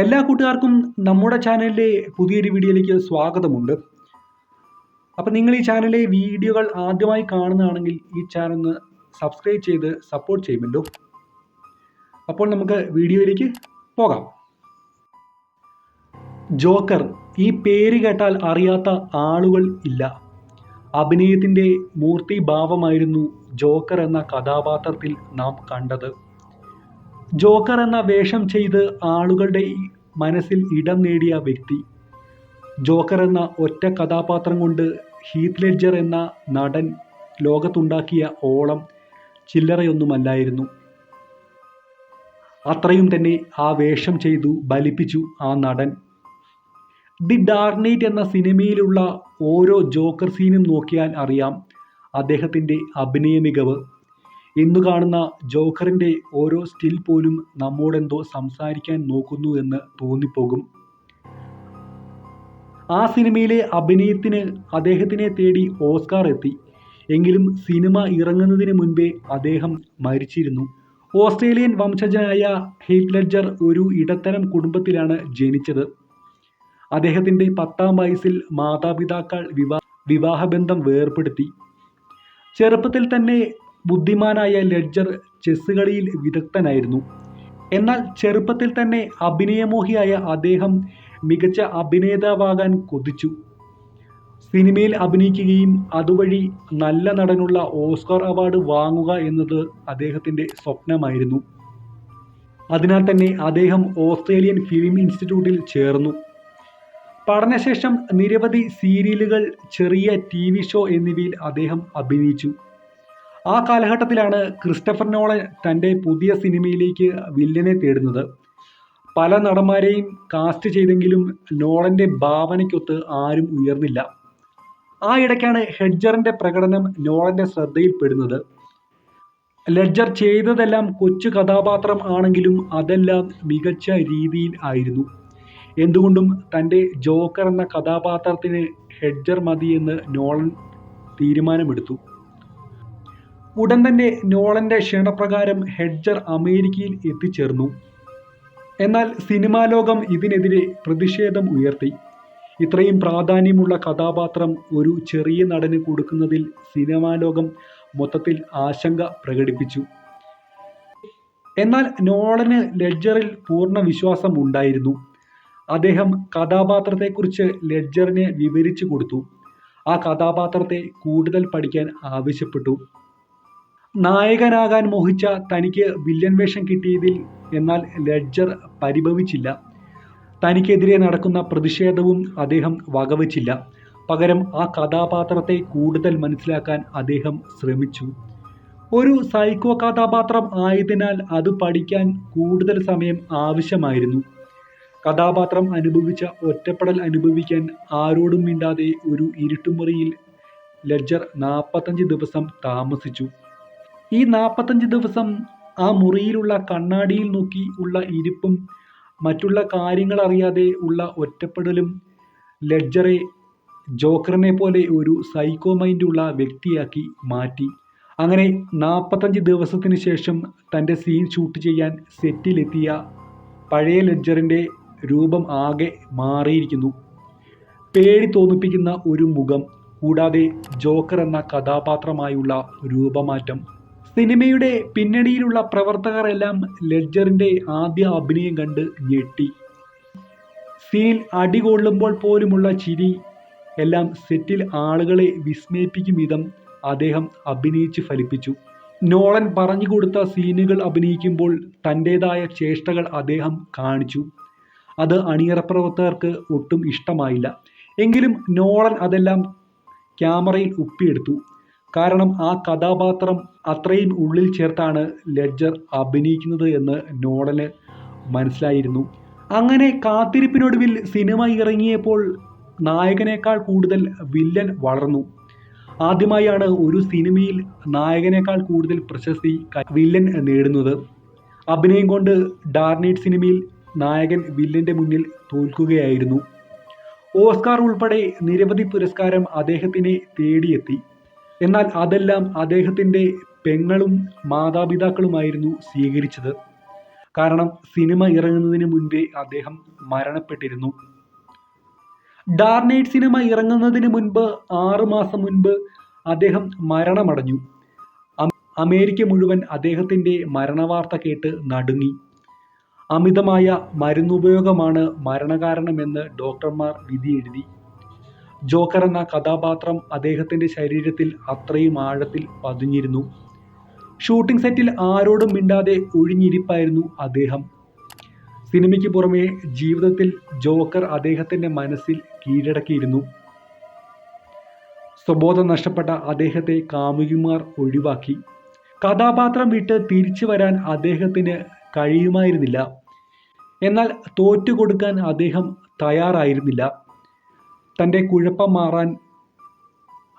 എല്ലാ കൂട്ടുകാർക്കും നമ്മുടെ ചാനലിലെ പുതിയൊരു വീഡിയോയിലേക്ക് സ്വാഗതമുണ്ട്. അപ്പം നിങ്ങൾ ഈ ചാനലിലെ വീഡിയോകൾ ആദ്യമായി കാണുന്നതാണെങ്കിൽ ഈ ചാനൽ ഒന്ന് സബ്സ്ക്രൈബ് ചെയ്ത് സപ്പോർട്ട് ചെയ്യുമല്ലോ. അപ്പോൾ നമുക്ക് വീഡിയോയിലേക്ക് പോകാം. ജോക്കർ ഈ പേര് കേട്ടാൽ അറിയാത്ത ആളുകൾ ഇല്ല. അഭിനയത്തിന്റെ മൂർത്തിഭാവമായിരുന്നു ജോക്കർ എന്ന കഥാപാത്രത്തിൽ നാം കണ്ടത്. ജോക്കർ എന്ന വേഷം ചെയ്ത് ആളുകളുടെ മനസ്സിൽ ഇടം നേടിയ വ്യക്തി. ജോക്കർ എന്ന ഒറ്റ കഥാപാത്രം കൊണ്ട് ഹീത്ത് ലെഡ്ജർ എന്ന നടൻ ലോകത്തുണ്ടാക്കിയ ഓളം ചില്ലറയൊന്നുമല്ലായിരുന്നു. അത്രയും തന്നെ ആ വേഷം ചെയ്തു ബലിപ്പിച്ചു ആ നടൻ. ദി ഡാർക്ക് എന്ന സിനിമയിലുള്ള ഓരോ ജോക്കർ സീനും നോക്കിയാൽ അറിയാം അദ്ദേഹത്തിന്റെ അഭിനയ മികവ്. ഇന്ന് കാണുന്ന ജോക്കറിന്റെ ഓരോ സ്റ്റിൽ പോലും നമ്മോടെന്തോ സംസാരിക്കാൻ നോക്കുന്നു എന്ന് തോന്നിപ്പോകും. ആ സിനിമയിലെ അഭിനയത്തിന് അദ്ദേഹത്തിനെ തേടി ഓസ്കാർ എത്തി. എങ്കിലും സിനിമ ഇറങ്ങുന്നതിന് മുൻപേ അദ്ദേഹം മരിച്ചിരുന്നു. ഓസ്ട്രേലിയൻ വംശജനായ ഹീത്ത് ലെഡ്ജർ ഒരു ഇടത്തരം കുടുംബത്തിലാണ് ജനിച്ചത്. അദ്ദേഹത്തിന്റെ പത്താം വയസ്സിൽ മാതാപിതാക്കൾ വിവാ വിവാഹബന്ധം വേർപ്പെടുത്തി. ചെറുപ്പത്തിൽ തന്നെ ബുദ്ധിമാനായ ലെഡ്ജർ ചെസ് കളിയിൽ വിദഗ്ധനായിരുന്നു. എന്നാൽ ചെറുപ്പത്തിൽ തന്നെ അഭിനയമോഹിയായ അദ്ദേഹം മികച്ച അഭിനേതാവാകാൻ കൊതിച്ചു. സിനിമയിൽ അഭിനയിക്കുകയും അതുവഴി നല്ല നടനുള്ള ഓസ്കാർ അവാർഡ് വാങ്ങുക എന്നത് അദ്ദേഹത്തിന്റെ സ്വപ്നമായിരുന്നു. അതിനാൽ തന്നെ അദ്ദേഹം ഓസ്ട്രേലിയൻ ഫിലിം ഇൻസ്റ്റിറ്റ്യൂട്ടിൽ ചേർന്നു. പഠനശേഷം നിരവധി സീരിയലുകൾ ചെറിയ ടി ഷോ എന്നിവയിൽ അദ്ദേഹം അഭിനയിച്ചു. ആ കാലഘട്ടത്തിലാണ് ക്രിസ്റ്റഫർ നോളൻ തന്റെ പുതിയ സിനിമയിലേക്ക് വില്ലനെ തേടുന്നത്. പല നടന്മാരെയും കാസ്റ്റ് ചെയ്തെങ്കിലും നോളന്റെ ഭാവനയ്ക്കൊത്ത് ആരും ഉയർന്നില്ല. ആ ഇടയ്ക്കാണ് ഹെഡ്ജറിന്റെ പ്രകടനം നോളന്റെ ശ്രദ്ധയിൽപ്പെടുന്നത്. ലെഡ്ജർ ചെയ്തതെല്ലാം കൊച്ചു കഥാപാത്രം ആണെങ്കിലും അതെല്ലാം മികച്ച രീതിയിൽ ആയിരുന്നു. എന്തുകൊണ്ടും തന്റെ ജോക്കർ എന്ന കഥാപാത്രത്തിന് ഹെഡ്ജർ മതിയെന്ന് നോളൻ തീരുമാനമെടുത്തു. ഉടൻ തന്നെ നോളന്റെ ക്ഷണപ്രകാരം ഹെഡ്ജർ അമേരിക്കയിൽ എത്തിച്ചേർന്നു. എന്നാൽ സിനിമാ ലോകം ഇതിനെതിരെ പ്രതിഷേധം ഉയർത്തി. ഇത്രയും പ്രാധാന്യമുള്ള കഥാപാത്രം ഒരു ചെറിയ നടന് കൊടുക്കുന്നതിൽ സിനിമാ ലോകം മൊത്തത്തിൽ ആശങ്ക പ്രകടിപ്പിച്ചു. എന്നാൽ നോളന് ലെഡ്ജറിൽ പൂർണ വിശ്വാസം ഉണ്ടായിരുന്നു. അദ്ദേഹം കഥാപാത്രത്തെക്കുറിച്ച് ലെഡ്ജറിനെ വിവരിച്ചു കൊടുത്തു. ആ കഥാപാത്രത്തെ കൂടുതൽ പഠിക്കാൻ ആവശ്യപ്പെട്ടു. നായകനാകാൻ മോഹിച്ച തനിക്ക് വില്ലൻ വേഷം കിട്ടിയതിൽ എന്നാൽ ലെഡ്ജർ പരിഭവിച്ചില്ല. തനിക്കെതിരെ നടക്കുന്ന പ്രതിഷേധവും അദ്ദേഹം വകവച്ചില്ല. പകരം ആ കഥാപാത്രത്തെ കൂടുതൽ മനസ്സിലാക്കാൻ അദ്ദേഹം ശ്രമിച്ചു. ഒരു സൈക്കോ കഥാപാത്രം ആയതിനാൽ അത് പഠിക്കാൻ കൂടുതൽ സമയം ആവശ്യമായിരുന്നു. കഥാപാത്രം അനുഭവിച്ച ഒറ്റപ്പെടൽ അനുഭവിക്കാൻ ആരോടും മിണ്ടാതെ ഒരു ഇരുട്ടുമുറിയിൽ ലെഡ്ജർ നാൽപ്പത്തഞ്ച് ദിവസം താമസിച്ചു. ഈ നാൽപ്പത്തഞ്ച് ദിവസം ആ മുറിയിലുള്ള കണ്ണാടിയിൽ നോക്കി ഉള്ള ഇരിപ്പും മറ്റുള്ള കാര്യങ്ങൾ അറിയാതെ ഉള്ള ഒറ്റപ്പെടലും ലെഡ്ജറെ ജോക്കറിനെ പോലെ ഒരു സൈക്കോ മൈൻഡ് ഉള്ള വ്യക്തിയാക്കി മാറ്റി. അങ്ങനെ നാൽപ്പത്തഞ്ച് ദിവസത്തിന് ശേഷം തന്റെ സീൻ ഷൂട്ട് ചെയ്യാൻ സെറ്റിലെത്തിയ പഴയ ലെഡ്ജറിന്റെ രൂപം ആകെ മാറിയിരിക്കുന്നു. പേടി തോന്നിപ്പിക്കുന്ന ഒരു മുഖം കൂടാതെ ജോക്കർ എന്ന കഥാപാത്രമായുള്ള രൂപമാറ്റം. സിനിമയുടെ പിന്നണിയിലുള്ള പ്രവർത്തകർ എല്ലാം ലെഡ്ജറിന്റെ ആദ്യ അഭിനയം കണ്ട് ഞെട്ടി. സീനിൽ അടികൊള്ളുമ്പോൾ പോലുമുള്ള ചിരി എല്ലാം സെറ്റിൽ ആളുകളെ വിസ്മയിപ്പിക്കും വിധം അദ്ദേഹം അഭിനയിച്ച് ഫലിപ്പിച്ചു. നോളൻ പറഞ്ഞു കൊടുത്ത സീനുകൾ അഭിനയിക്കുമ്പോൾ തന്റേതായ ചേഷ്ടകൾ അദ്ദേഹം കാണിച്ചു. അത് അണിയറ പ്രവർത്തകർക്ക് ഒട്ടും ഇഷ്ടമായില്ല. എങ്കിലും നോളൻ അതെല്ലാം ക്യാമറയിൽ ഒപ്പിയെടുത്തു കാരണം ആ കഥാപാത്രം അത്രയും ഉള്ളിൽ ചേർത്താണ് ലെഡ്ജർ അഭിനയിക്കുന്നത് എന്ന് നോഡന് മനസ്സിലായിരുന്നു. അങ്ങനെ കാത്തിരിപ്പിനൊടുവിൽ സിനിമ ഇറങ്ങിയപ്പോൾ നായകനേക്കാൾ കൂടുതൽ വില്ലൻ വളർന്നു. ആദ്യമായാണ് ഒരു സിനിമയിൽ നായകനേക്കാൾ കൂടുതൽ പ്രശസ്തി വില്ലൻ നേടുന്നത്. അഭിനയം കൊണ്ട് ഡാർനൈറ്റ് സിനിമയിൽ നായകൻ വില്ലന്റെ മുന്നിൽ തോൽക്കുകയായിരുന്നു. ഓസ്കാർ ഉൾപ്പെടെ നിരവധി പുരസ്കാരം അദ്ദേഹത്തിനെ തേടിയെത്തി. എന്നാൽ അതെല്ലാം അദ്ദേഹത്തിന്റെ പെങ്ങളും മാതാപിതാക്കളുമായിരുന്നു സ്വീകരിച്ചത്. കാരണം സിനിമ ഇറങ്ങുന്നതിന് മുൻപേ അദ്ദേഹം മരണപ്പെട്ടിരുന്നു. ഡാർനൈറ്റ് സിനിമ ഇറങ്ങുന്നതിന് മുൻപ് ആറു മാസം മുൻപ് അദ്ദേഹം മരണമടഞ്ഞു. അമേരിക്ക മുഴുവൻ അദ്ദേഹത്തിന്റെ മരണവാർത്ത കേട്ട് നടുങ്ങി. അമിതമായ മരുന്നുപയോഗമാണ് മരണകാരണമെന്ന് ഡോക്ടർമാർ വിധിയെഴുതി. ജോക്കർ എന്ന കഥാപാത്രം അദ്ദേഹത്തിന്റെ ശരീരത്തിൽ അത്രയും ആഴത്തിൽ പതിഞ്ഞിരുന്നു. ഷൂട്ടിംഗ് സെറ്റിൽ ആരോടും മിണ്ടാതെ ഒഴിഞ്ഞിരിപ്പായിരുന്നു അദ്ദേഹം. സിനിമയ്ക്ക് പുറമെ ജീവിതത്തിൽ ജോക്കർ അദ്ദേഹത്തിന്റെ മനസ്സിൽ കീഴടക്കിയിരുന്നു. സ്വബോധം നഷ്ടപ്പെട്ട അദ്ദേഹത്തെ കാമുകിമാർ ഒഴിവാക്കി. കഥാപാത്രം വിട്ട് തിരിച്ചു വരാൻ അദ്ദേഹത്തിന് കഴിയുമായിരുന്നില്ല. എന്നാൽ തോറ്റുകൊടുക്കാൻ അദ്ദേഹം തയ്യാറായിരുന്നില്ല. തന്റെ കുഴപ്പം മാറാൻ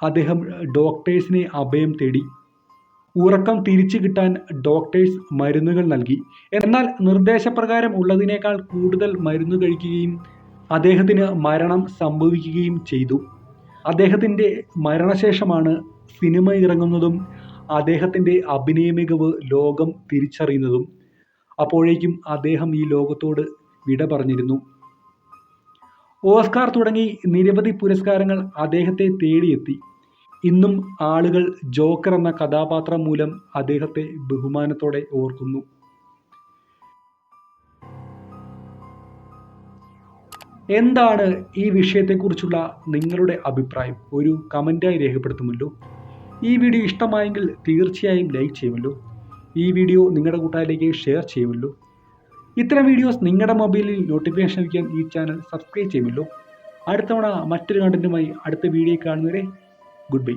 അദ്ദേഹം ഡോക്ടേഴ്സിനെ അഭയം തേടി. ഉറക്കം തിരിച്ചു കിട്ടാൻ ഡോക്ടേഴ്സ് മരുന്നുകൾ നൽകി. എന്നാൽ നിർദ്ദേശപ്രകാരം ഉള്ളതിനേക്കാൾ കൂടുതൽ മരുന്ന് കഴിക്കുകയും അദ്ദേഹത്തിന് മരണം സംഭവിക്കുകയും ചെയ്തു. അദ്ദേഹത്തിന്റെ മരണശേഷമാണ് സിനിമ ഇറങ്ങുന്നതും അദ്ദേഹത്തിന്റെ അഭിനയ മികവ് ലോകം തിരിച്ചറിയുന്നതും. അപ്പോഴേക്കും അദ്ദേഹം ഈ ലോകത്തോട് വിട പറഞ്ഞിരുന്നു. ഓസ്കാർ തുടങ്ങി നിരവധി പുരസ്കാരങ്ങൾ അദ്ദേഹത്തെ തേടിയെത്തി. ഇന്നും ആളുകൾ ജോക്കർ എന്ന കഥാപാത്രം മൂലം അദ്ദേഹത്തെ ബഹുമാനത്തോടെ ഓർക്കുന്നു. എന്താണ് ഈ വിഷയത്തെക്കുറിച്ചുള്ള നിങ്ങളുടെ അഭിപ്രായം? ഒരു കമന്റായി രേഖപ്പെടുത്തുമല്ലോ. ഈ വീഡിയോ ഇഷ്ടമായെങ്കിൽ തീർച്ചയായും ലൈക്ക് ചെയ്യുമല്ലോ. ഈ വീഡിയോ നിങ്ങളുടെ കൂട്ടുകാരിലേക്ക് ഷെയർ ചെയ്യുമല്ലോ. ഇത്തരം വീഡിയോസ് നിങ്ങളുടെ മൊബൈലിൽ നോട്ടിഫിക്കേഷൻ ലഭിക്കാൻ ഈ ചാനൽ സബ്സ്ക്രൈബ് ചെയ്യുമല്ലോ. അടുത്തവണ മറ്റൊരു കണ്ടന്റുമായി അടുത്ത വീഡിയോ കാണുന്നവരെ ഗുഡ് ബൈ